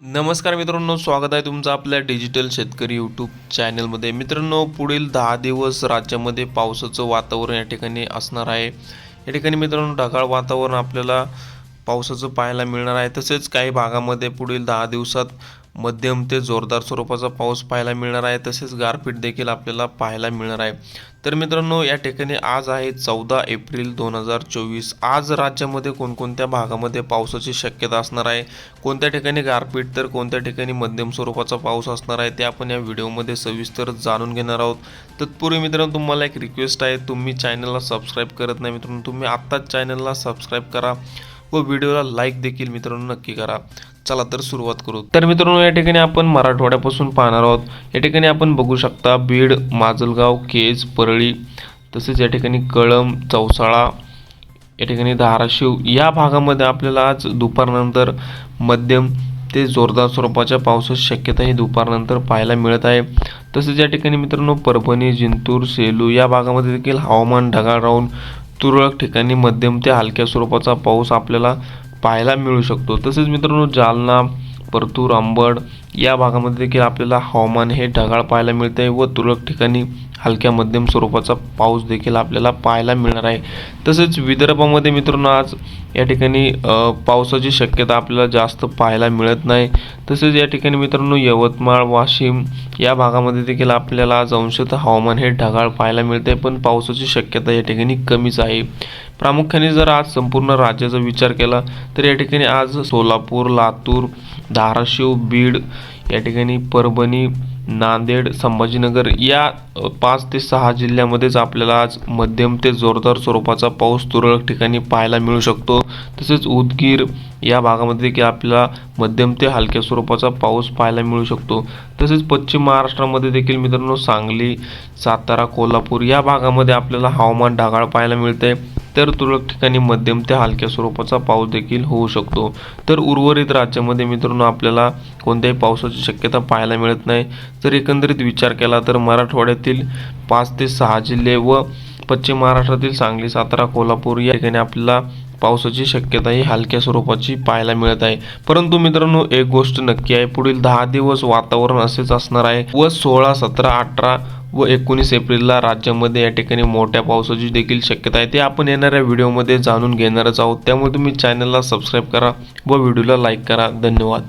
नमस्कार मित्रांनो स्वागत आहे तुमचं आपल्या डिजिटल शेतकरी यूट्यूब चॅनलमध्ये. मित्रांनो पुढील दहा दिवस राज्यामध्ये पावसाचं वातावरण या ठिकाणी असणार आहे. या ठिकाणी मित्रांनो ढगाळ वातावरण आपल्याला पावसाचं पाहायला मिळणार आहे. तसेच काही भागामध्ये पुढील दहा दिवसात मध्यम ते जोरदार स्वरूपाचा पाऊस पाहायला मिळणार आहे. तसेच गारपीट देखील आपल्याला पाहायला मिळणार आहे. तर मित्रांनो या ठिकाणी आज आहे चौदा एप्रिल दोन हजार चोवीस. आज राज्यामध्ये कोणकोणत्या भागामध्ये पावसाची शक्यता असणार आहे? कोणत्या ठिकाणी गारपीट तर कोणत्या ठिकाणी मध्यम स्वरूपाचा पाऊस असणार आहे ते आपण या व्हिडिओमध्ये सविस्तर जाणून घेणार आहोत. तत्पूर्वी मित्रांनो तुम्हाला एक रिक्वेस्ट आहे. तुम्ही चॅनलला सबस्क्राईब करत नाही मित्रांनो तुम्ही आत्ताच चॅनलला सबस्क्राईब करा. व व्हिडिओला लाईक देखील मित्रांनो नक्की करा. चला तर सुरुवात करू. तर मित्रांनो या ठिकाणी आपण मराठवाड्यापासून पाहणार आहोत. या ठिकाणी आपण बघू शकता बीड माजलगाव केज परळी तसेच या ठिकाणी कळंब चौसाळा या ठिकाणी धाराशिव या भागामध्ये आपल्याला आज दुपारनंतर मध्यम ते जोरदार स्वरूपाच्या पावसाची शक्यता ही दुपारनंतर पाहायला मिळत आहे. तसेच या ठिकाणी मित्रांनो परभणी जिंतूर सेलू या भागामध्ये देखील हवामान ढगाळ राहून तुरळक ठिकाणी मध्यम ते हलक्या स्वरूपाचा पाऊस आपल्याला पाहायला मिळू शकतो. तसेच मित्रांनो जालना परतूर अंबड या भागामध्ये देखील आपल्याला हवामान हे ढगाळ पाहायला मिळते व तुरळक ठिकाणी हलक्या मध्यम स्वरूपाचा पाऊस देखील आपल्याला पाहायला मिळणार आहे. तसेच विदर्भामध्ये मित्रांनो आज या ठिकाणी पावसाची शक्यता आपल्याला जास्त पाहायला मिळत नाही. तसेच या ठिकाणी मित्रांनो यवतमाळ वाशिम या भागामध्ये देखील आपल्याला आज अंशतः हवामान हे ढगाळ पाहायला मिळते पण पावसाची शक्यता या ठिकाणी कमीच आहे. प्रामुख्याने जर आज संपूर्ण राज्याचा विचार केला तर या ठिकाणी आज सोलापूर लातूर धाराशिव बीड या ठिकाणी परभणी नांदेड संभाजीनगर या पाच ते सहा जिल्ह्यामध्येच आपल्याला आज मध्यम ते जोरदार स्वरूपाचा पाऊस तुरळक ठिकाणी पाहायला मिळू शकतो. तसेच उदगीर या भागामध्ये देखील आपल्याला मध्यम ते हलक्या स्वरूपाचा पाऊस पाहायला मिळू शकतो. तसेच पश्चिम महाराष्ट्रामध्ये देखील मित्रांनो सांगली सातारा कोल्हापूर या भागामध्ये आपल्याला हवामान ढगाळ पाहायला मिळते तर तुरळक ठिकाणी मध्यम ते हलक्या स्वरूपाचा पाऊस देखील होऊ शकतो. तर उर्वरित राज्यामध्ये मित्रांनो आपल्याला कोणत्याही पावसाची शक्यता पाहायला मिळत नाही. जर एकंदरीत विचार केला तर मराठवाड्यातील पाच ते सहा जिल्हे व पश्चिम महाराष्ट्रातील सांगली सातारा कोल्हापूर या ठिकाणी आपल्याला पावसाची शक्यता ही हलक्या स्वरूपाची पाहायला मिळत आहे. परंतु मित्रांनो एक गोष्ट नक्की आहे. पुढील दहा दिवस वातावरण असेच असणार आहे व सोळा सतरा अठरा व एकोणीस एप्रिलला राज्यामध्ये या ठिकाणी मोठ्या पावसाची देखील शक्यता आहे. ते आपण येणाऱ्या व्हिडिओमध्ये जाणून घेणारच आहोत. त्यामुळे तुम्ही चॅनलला सबस्क्राईब करा व व्हिडिओला लाईक करा. धन्यवाद.